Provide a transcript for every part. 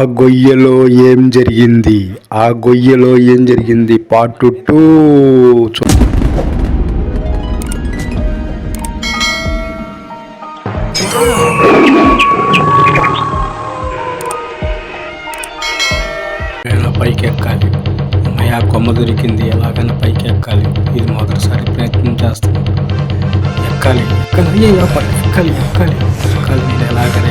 ఆ గొయ్యలో ఏం జరిగింది? ఆ గొయ్యలో ఏం జరిగింది? Part two. పైకి ఎక్కాలి ఆ కొమ్మ దొరికింది? ఎలాగైనా పైకి ఎక్కాలి ఇది మొదటిసారి ప్రయత్నం చేస్తాను ఎక్కాలి. ఎక్కాలి ఎక్కాలి ఎక్కాలి. ఎక్కాలి. నేను ఎలాగైనా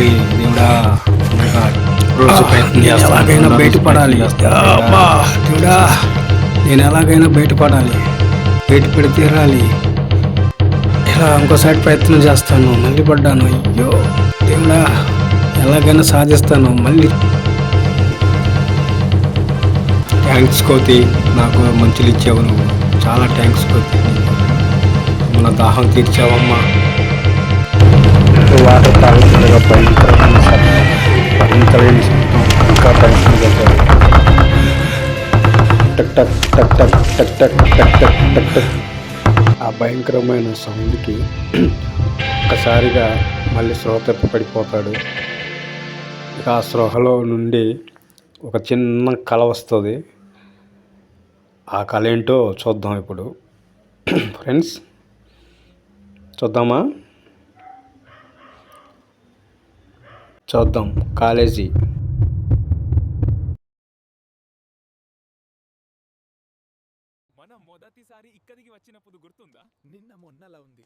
పైకి దేవుడా రోజు ఎలాగైనా బయటపడాలి. దేవుడా నేను ఎలాగైనా బయటపడాలి. బయటపడి తీరాలి. ఇలా ఇంకోసారి ప్రయత్నం చేస్తాను. మళ్ళీ పడ్డాను. అయ్యో దేవుడా ఎలాగైనా సాధిస్తాను. మళ్ళీ. థ్యాంక్స్ కోతి నాకు మంచులు ఇచ్చావు నువ్వు. చాలా థ్యాంక్స్ కోతి. మన దాహం తీర్చావమ్మా. వాటర్ భయంకరమైన శబ్దం భయంకరమైన శబ్దం ఇంకా భయంకరంగా టక్ టక్ టక్ టక్ టక్ టక్ టక్ టక్ టక్ టక్ ఆ భయంకరమైన సౌండ్కి ఒక్కసారిగా మళ్ళీ స్పృహ పడిపోతాడు ఇక ఆ స్పృహలో నుండి ఒక చిన్న కళ వస్తుంది. ఆ కళ ఏంటో చూద్దాం ఇప్పుడు. ఫ్రెండ్స్ చూద్దామా? చూద్దాం. కాలేజీ. మనం మొదటిసారి ఇక్కడికి వచ్చినప్పుడు గుర్తుందా? నిన్న మొన్నలా ఉంది.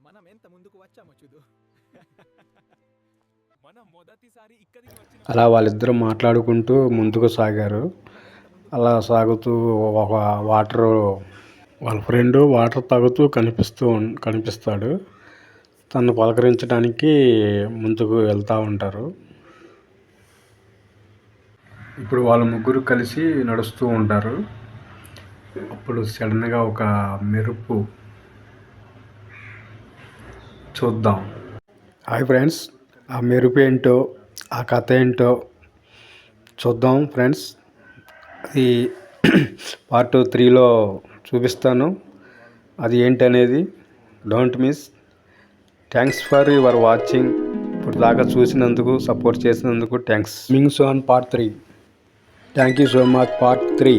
మనం ఎంత ముందుకు వచ్చామో చూడు. మనం మొదటిసారి ఇక్కడికి వచ్చిన అలా వాళ్ళిద్దరూ మాట్లాడుకుంటూ ముందుకు సాగారు. అలా సాగుతూ ఒక వాటర్ వాళ్ళ ఫ్రెండ్ వాటర్ తాగుతూ కనిపిస్తూ కనిపిస్తాడు. తను పలకరించడానికి ముందుకు వెళ్తూ ఉంటారు. ఇప్పుడు వాళ్ళ ముగ్గురు కలిసి నడుస్తూ ఉంటారు. అప్పుడు సడన్గా ఒక మెరుపు చూద్దాం. హాయ్ ఫ్రెండ్స్ ఆ మెరుపు ఏంటో ఆ కథ ఏంటో చూద్దాం ఫ్రెండ్స్. అది పార్ట్ త్రీలో చూపిస్తాను. అది ఏంటనేది don't miss thanks for your watching ఇప్పుడు దాకా చూసినందుకు సపోర్ట్ చేసినందుకు thanks మింగ్స్ on part three thank you so much part three